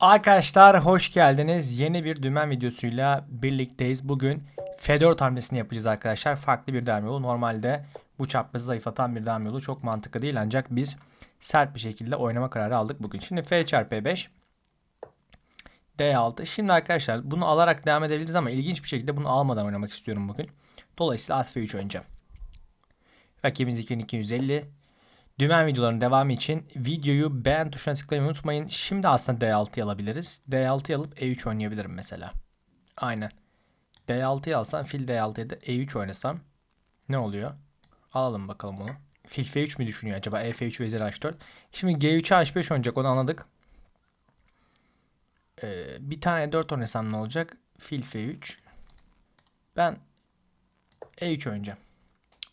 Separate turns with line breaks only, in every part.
Arkadaşlar hoş geldiniz. Yeni bir dümen videosuyla birlikteyiz. Bugün F4 hamlesini yapacağız arkadaşlar. Farklı bir devam yolu. Normalde bu çaprazı zayıflatan bir devam yolu çok mantıklı değil. Ancak biz sert bir şekilde oynama kararı aldık bugün. Şimdi F çarpı E5 D6. Şimdi arkadaşlar bunu alarak devam edebiliriz ama ilginç bir şekilde bunu almadan oynamak istiyorum bugün. Dolayısıyla at F3 oynayacağım. Rakibimiz 2250. Dümen videoların devamı için videoyu beğen tuşuna tıklamayı unutmayın. Şimdi aslında D6'yı alabiliriz. D6'yı alıp E3 oynayabilirim mesela. Aynen. D6'yı alsam fil D6'ya da E3 oynasam ne oluyor? Alalım bakalım bunu. Fil F3 mi düşünüyor acaba? E F3 vezir H4. Şimdi G3'e H5 oynayacak onu anladık. Ee, bir tane 4 oynasam ne olacak? Fil F3. Ben E3 oynayacağım.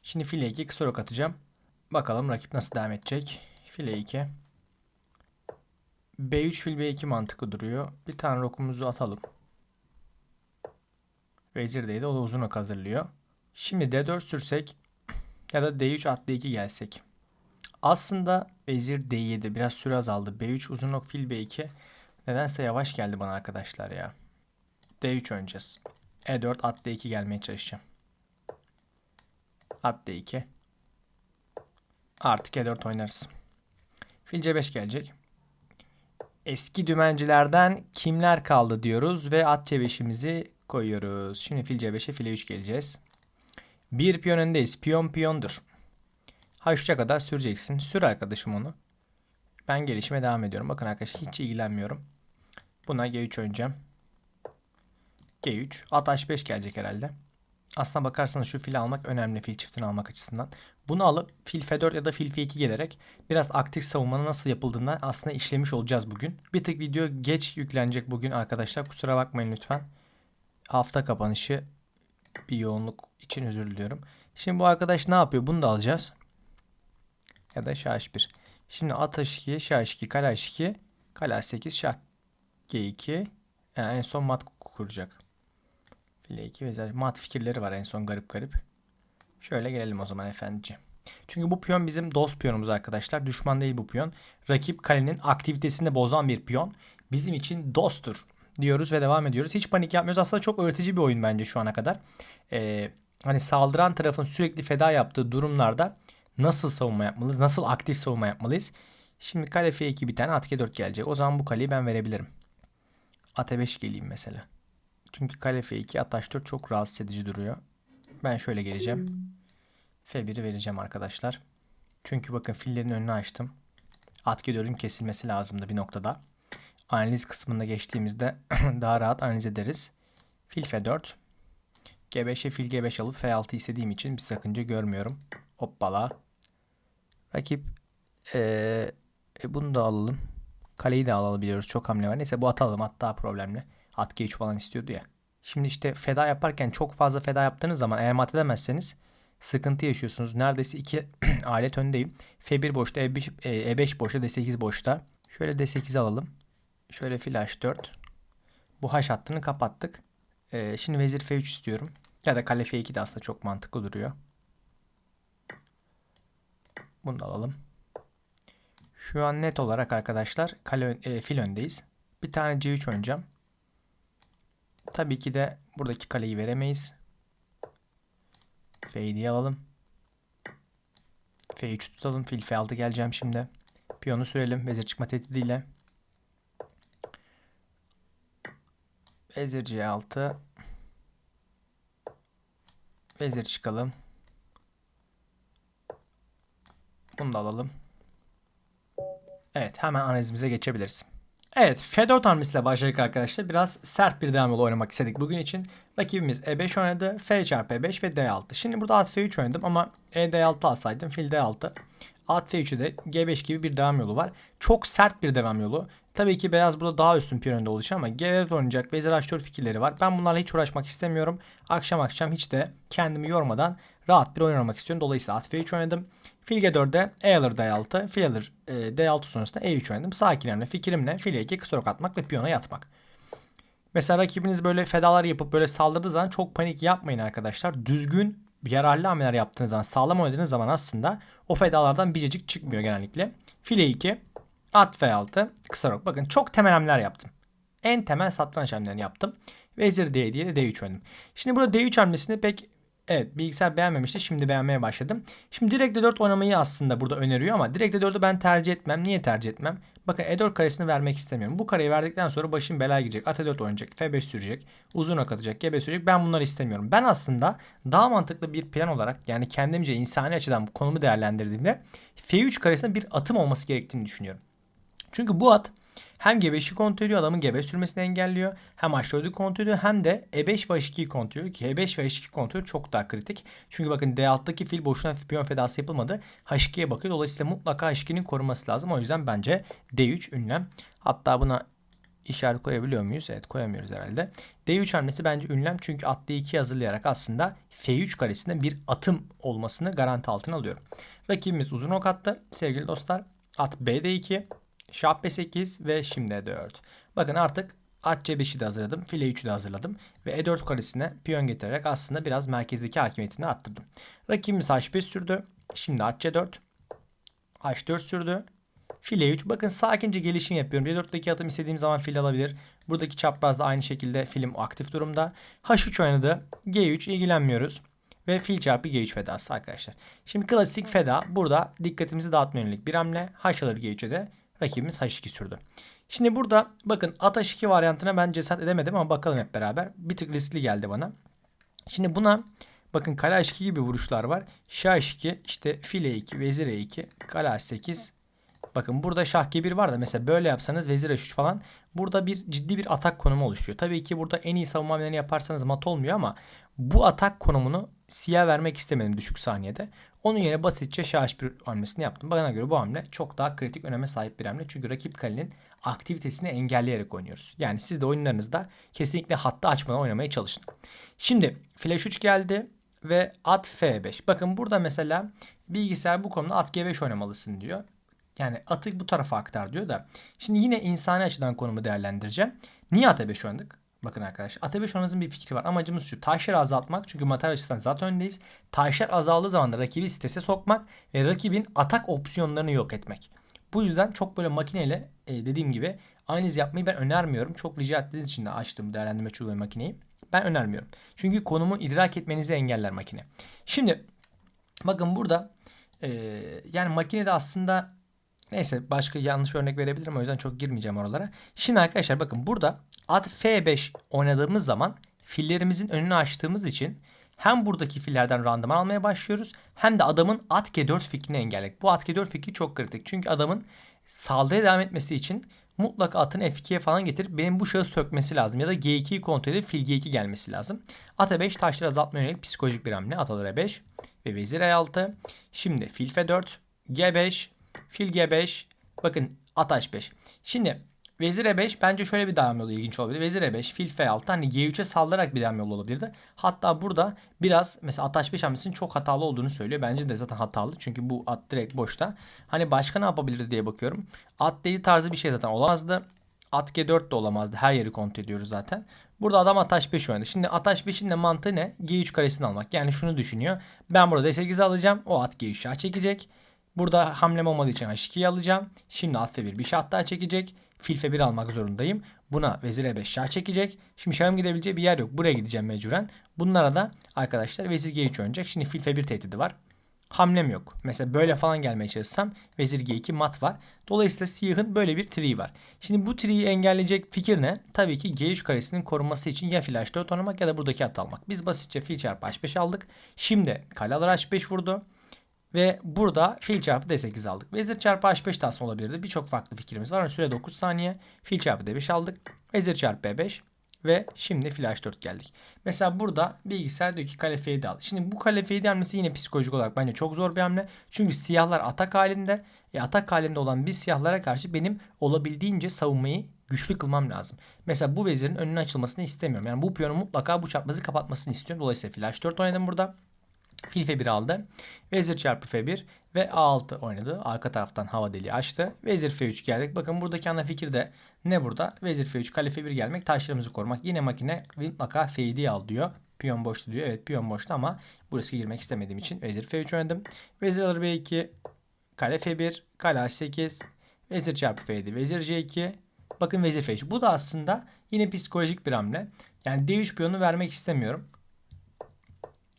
Şimdi file 2 kısa rok atacağım. Bakalım rakip nasıl devam edecek. File 2. B3 fil B2 mantıklı duruyor. Bir tane rokumuzu atalım. Vezir de o da uzun ok hazırlıyor. Şimdi D4 sürsek ya da D3 at D2 gelsek. Aslında vezir D7 biraz süre azaldı. B3 uzun ok fil B2 nedense yavaş geldi bana arkadaşlar ya. D3 oynayacağız. E4 at D2 gelmeye çalışacağım. At D2. Artık E4 oynarız. Fil C5 gelecek. Eski dümencilerden kimler kaldı diyoruz ve at C5'imizi koyuyoruz. Şimdi fil C5'e file 3 geleceğiz. Bir piyon öndeyiz. Piyon piyondur. H3'e kadar süreceksin. Sür arkadaşım onu. Ben gelişime devam ediyorum. Bakın arkadaşlar hiç ilgilenmiyorum. Buna G3 oynayacağım. G3. At H5 gelecek herhalde. Aslına bakarsanız şu fili almak önemli fil çiftini almak açısından. Bunu alıp fil F4 ya da fil F2 gelerek biraz aktif savunmanın nasıl yapıldığını aslında işlemiş olacağız bugün. Bir tık video geç yüklenecek bugün arkadaşlar. Kusura bakmayın lütfen. Hafta kapanışı bir yoğunluk için özür diliyorum. Şimdi bu arkadaş ne yapıyor? Bunu da alacağız. Ya da şah H1. Şimdi at H2, şah H2, kale H2, kale H8, şah G2. Yani en son mat kuracak. File 2 vezir. Mat fikirleri var en son garip garip. Şöyle gelelim o zaman efendici. Çünkü bu piyon bizim dost piyonumuz arkadaşlar. Düşman değil bu piyon. Rakip kalenin aktivitesini bozan bir piyon. Bizim için dosttur diyoruz ve devam ediyoruz. Hiç panik yapmıyoruz. Aslında çok öğretici bir oyun bence şu ana kadar. Ee, hani saldıran tarafın sürekli feda yaptığı durumlarda nasıl savunma yapmalıyız? Nasıl aktif savunma yapmalıyız? Şimdi kale F2 bir tane at G4 gelecek. O zaman bu kaleyi ben verebilirim. At E5 geleyim mesela. Çünkü kale F2 at H4 çok rahatsız edici duruyor. Ben şöyle geleceğim. F1'i vereceğim arkadaşlar. Çünkü bakın fillerin önünü açtım. At G4'ün kesilmesi lazımdı bir noktada. Analiz kısmında geçtiğimizde daha rahat analiz ederiz. Fil F4. G5'e fil G5 alıp F6 istediğim için bir sakınca görmüyorum. Hoppala. Rakip ee, e, bunu da alalım. Kaleyi de alabiliyoruz. Çok hamle var. Neyse bu atalım. At daha problemli. G3 falan istiyordu ya. Şimdi işte feda yaparken çok fazla feda yaptığınız zaman eğer mat edemezseniz sıkıntı yaşıyorsunuz. Neredeyse iki alet öndeyim. F1 boşta, E5, E5 boşta, D8 boşta. Şöyle D8 alalım. Şöyle flash 4. Bu H hattını kapattık. Ee, şimdi vezir F3 istiyorum. Ya da kale F2 de aslında çok mantıklı duruyor. Bunu da alalım. Şu an net olarak arkadaşlar kale e, fil öndeyiz. Bir tane C3 oynayacağım. Tabii ki de buradaki kaleyi veremeyiz. F7'yi alalım. F3 tutalım. Fil F6 geleceğim şimdi. Piyonu sürelim. Vezir çıkma tehdidiyle. Vezir C6. Vezir çıkalım. Bunu da alalım. Evet hemen analizimize geçebiliriz. Evet F4 hamlesiyle başladık arkadaşlar. Biraz sert bir devam yolu oynamak istedik bugün için. Rakibimiz E5 oynadı. F çarpı E5 ve D6. Şimdi burada at F3 oynadım ama E D6 alsaydım fil D6. At F3'ü de G5 gibi bir devam yolu var. Çok sert bir devam yolu. Tabii ki beyaz burada daha üstün piyon önde oluşuyor ama G4 oynayacak vezir H4 fikirleri var. Ben bunlarla hiç uğraşmak istemiyorum. Akşam akşam hiç de kendimi yormadan rahat bir oyun oynamak istiyorum. Dolayısıyla at F3 oynadım. Fil G4'de E alır D6, fil alır e, D6 sonrasında E3 oynadım. Sakinemle, fikrimle file 2 kısa rok atmak ve piyona yatmak. Mesela rakibiniz böyle fedalar yapıp böyle saldırdığı zaman çok panik yapmayın arkadaşlar. Düzgün yararlı hamleler yaptığınız zaman, sağlam oynadığınız zaman aslında o fedalardan biricik çıkmıyor genellikle. File 2, at F6, kısa rok. Bakın çok temel hamleler yaptım. en temel satranç hamlelerini yaptım. Vezir D diye de D3 oynadım. Şimdi burada D3 hamlesini pek Evet bilgisayar beğenmemişti. Şimdi beğenmeye başladım. Şimdi direkt D4 oynamayı aslında burada öneriyor ama direkt D4'ü ben tercih etmem. Niye tercih etmem? Bakın E4 karesini vermek istemiyorum. Bu kareyi verdikten sonra başım belaya girecek. At E4 oynayacak. F5 sürecek. Uzun ok atacak. G5 sürecek. Ben bunları istemiyorum. Ben aslında daha mantıklı bir plan olarak yani kendimce insani açıdan bu konumu değerlendirdiğimde F3 karesinde bir atım olması gerektiğini düşünüyorum. Çünkü bu at hem G5'i kontrol ediyor adamın G5 sürmesini engelliyor. Hem H4'ü kontrol ediyor hem de E5 ve H2'yi kontrol ediyor. Ki H5 ve H2 kontrol çok daha kritik. Çünkü bakın D6'daki fil boşuna piyon fedası yapılmadı. H2'ye bakıyor. Dolayısıyla mutlaka H2'nin korunması lazım. O yüzden bence D3 ünlem. Hatta buna işaret koyabiliyor muyuz? Evet koyamıyoruz herhalde. D3 hamlesi bence ünlem çünkü at D2 hazırlayarak aslında F3 karesinde bir atım olmasını garanti altına alıyorum. Rakibimiz uzun ok attı sevgili dostlar. At BD2 Şah B8 ve şimdi E4. Bakın artık at C5'i de hazırladım. File 3'ü de hazırladım. Ve E4 karesine piyon getirerek aslında biraz merkezdeki hakimiyetini arttırdım. Rakibimiz H5 sürdü. Şimdi at C4. H4 sürdü. File 3. Bakın sakince gelişim yapıyorum. C4'teki atım istediğim zaman fil alabilir. Buradaki çapraz da aynı şekilde film aktif durumda. H3 oynadı. G3 ilgilenmiyoruz. Ve fil çarpı G3 fedası arkadaşlar. Şimdi klasik feda burada dikkatimizi dağıtma yönelik bir hamle. H alır G3'e de Rakibimiz H2 sürdü. Şimdi burada bakın at H2 varyantına ben cesaret edemedim ama bakalım hep beraber. Bir tık riskli geldi bana. Şimdi buna bakın kale H2 gibi vuruşlar var. Şah H2 işte file 2 vezir E2 kale H8 Bakın burada şah G1 var da mesela böyle yapsanız vezir H3 falan burada bir ciddi bir atak konumu oluşuyor. Tabii ki burada en iyi savunma hamlelerini yaparsanız mat olmuyor ama bu atak konumunu siyah vermek istemedim düşük saniyede. Onun yerine basitçe şah H1 hamlesini yaptım. Bana göre bu hamle çok daha kritik öneme sahip bir hamle. Çünkü rakip kalenin aktivitesini engelleyerek oynuyoruz. Yani siz de oyunlarınızda kesinlikle hattı açmadan oynamaya çalışın. Şimdi flash 3 geldi ve at F5. Bakın burada mesela bilgisayar bu konuda at G5 oynamalısın diyor. Yani atı bu tarafa aktar diyor da. Şimdi yine insani açıdan konumu değerlendireceğim. Niye at 5 oynadık? Bakın arkadaşlar at 5 oynamanızın bir fikri var. Amacımız şu taşları azaltmak. Çünkü materyal açısından zaten öndeyiz. Taşlar azaldığı zaman da rakibi strese sokmak ve rakibin atak opsiyonlarını yok etmek. Bu yüzden çok böyle makineyle e, dediğim gibi analiz yapmayı ben önermiyorum. Çok rica ettiğiniz için de açtım değerlendirme çubuğu makineyi. Ben önermiyorum. Çünkü konumu idrak etmenizi engeller makine. Şimdi bakın burada e, yani makinede aslında Neyse başka yanlış örnek verebilirim o yüzden çok girmeyeceğim oralara. Şimdi arkadaşlar bakın burada at F5 oynadığımız zaman fillerimizin önünü açtığımız için hem buradaki fillerden randıman almaya başlıyoruz hem de adamın at G4 fikrini engelledik. Bu at G4 fikri çok kritik. Çünkü adamın saldırıya devam etmesi için mutlaka atın F2'ye falan getirip benim bu şahı sökmesi lazım. Ya da G2'yi kontrol edip fil G2 gelmesi lazım. At E5 taşları azaltma yönelik psikolojik bir hamle. At alır E5 ve vezir E6. Şimdi fil F4, G5, Fil G5. Bakın at H5. Şimdi Vezir E5 bence şöyle bir devam yolu ilginç olabilir. Vezir E5, fil F6 hani G3'e saldırarak bir devam yolu olabilirdi. Hatta burada biraz mesela at H5 hamlesinin çok hatalı olduğunu söylüyor. Bence de zaten hatalı. Çünkü bu at direkt boşta. Hani başka ne yapabilirdi diye bakıyorum. At D tarzı bir şey zaten olamazdı. At G4 de olamazdı. Her yeri kontrol ediyoruz zaten. Burada adam at H5 oynadı. Şimdi at H5'in de mantığı ne? G3 karesini almak. Yani şunu düşünüyor. Ben burada D8 alacağım. O at G3 şah çekecek. Burada hamlem olmadığı için H2'yi alacağım. Şimdi at F1 bir şah daha çekecek. Fil F1 almak zorundayım. Buna vezir E5 şah çekecek. Şimdi şahım gidebileceği bir yer yok. Buraya gideceğim mecburen. Bunlara da arkadaşlar vezir G3 oynayacak. Şimdi fil F1 tehdidi var. Hamlem yok. Mesela böyle falan gelmeye çalışsam vezir G2 mat var. Dolayısıyla siyahın böyle bir tree var. Şimdi bu tree'yi engelleyecek fikir ne? Tabii ki G3 karesinin korunması için ya fil H4 oynamak ya da buradaki at almak. Biz basitçe fil çarpı H5 aldık. Şimdi kale alır H5 vurdu. Ve burada fil çarpı D8 aldık. Vezir çarpı H5 de aslında olabilirdi. Birçok farklı fikrimiz var. Süre 9 saniye. Fil çarpı D5 aldık. Vezir çarpı B5. Ve şimdi fil H4 geldik. Mesela burada bilgisayar diyor ki kale F7 al. Şimdi bu kale F7 hamlesi yine psikolojik olarak bence çok zor bir hamle. Çünkü siyahlar atak halinde. E, atak halinde olan bir siyahlara karşı benim olabildiğince savunmayı güçlü kılmam lazım. Mesela bu vezirin önünün açılmasını istemiyorum. Yani bu piyonu mutlaka bu çaprazı kapatmasını istiyorum. Dolayısıyla fil H4 oynadım burada. Fil F1 aldı. Vezir çarpı F1 ve A6 oynadı. Arka taraftan hava deliği açtı. Vezir F3 geldik. Bakın buradaki ana fikir de ne burada? Vezir F3, kale F1 gelmek, taşlarımızı korumak. Yine makine mutlaka F7 al diyor. Piyon boştu diyor. Evet piyon boştu ama burası girmek istemediğim için vezir F3 oynadım. Vezir alır B2, kale F1, kale H8, vezir çarpı F7, vezir C2, Bakın vezir F3. Bu da aslında yine psikolojik bir hamle. Yani D3 piyonu vermek istemiyorum.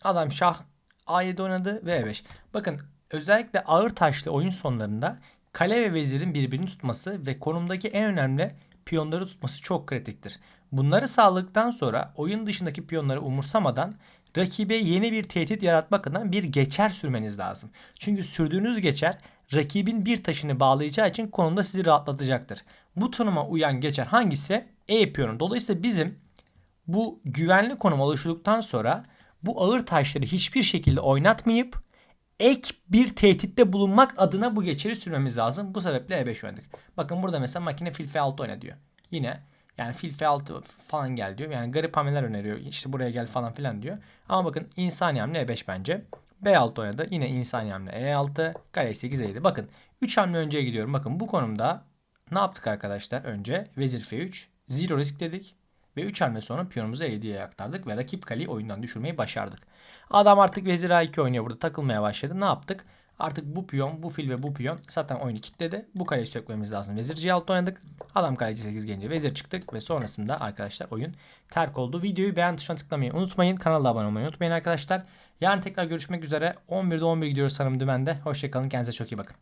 Adam şah A7 oynadı ve E5. Bakın özellikle ağır taşlı oyun sonlarında kale ve vezirin birbirini tutması ve konumdaki en önemli piyonları tutması çok kritiktir. Bunları sağladıktan sonra oyun dışındaki piyonları umursamadan rakibe yeni bir tehdit yaratmak adına bir geçer sürmeniz lazım. Çünkü sürdüğünüz geçer rakibin bir taşını bağlayacağı için konumda sizi rahatlatacaktır. Bu tanıma uyan geçer hangisi? E piyonu. Dolayısıyla bizim bu güvenli konum oluşturduktan sonra bu ağır taşları hiçbir şekilde oynatmayıp ek bir tehditte bulunmak adına bu geçeri sürmemiz lazım. Bu sebeple E5 oynadık. Bakın burada mesela makine fil F6 oyna diyor. Yine yani fil F6 falan gel diyor. Yani garip hamleler öneriyor. İşte buraya gel falan filan diyor. Ama bakın insani hamle E5 bence. B6 oynadı. Yine insani hamle E6. Kale 8 E7. Bakın 3 hamle önceye gidiyorum. Bakın bu konumda ne yaptık arkadaşlar? Önce vezir F3. Zero risk dedik. Ve 3 hamle sonra piyonumuzu E7'ye aktardık ve rakip kaleyi oyundan düşürmeyi başardık. Adam artık vezir A2 oynuyor burada takılmaya başladı. Ne yaptık? Artık bu piyon, bu fil ve bu piyon zaten oyunu kilitledi. Bu kaleyi sökmemiz lazım. Vezir C6 oynadık. Adam kale C8 gelince vezir çıktık ve sonrasında arkadaşlar oyun terk oldu. Videoyu beğen tuşuna tıklamayı unutmayın. Kanala abone olmayı unutmayın arkadaşlar. Yarın tekrar görüşmek üzere. 11'de 11 gidiyoruz sanırım dümende. Hoşçakalın. Kendinize çok iyi bakın.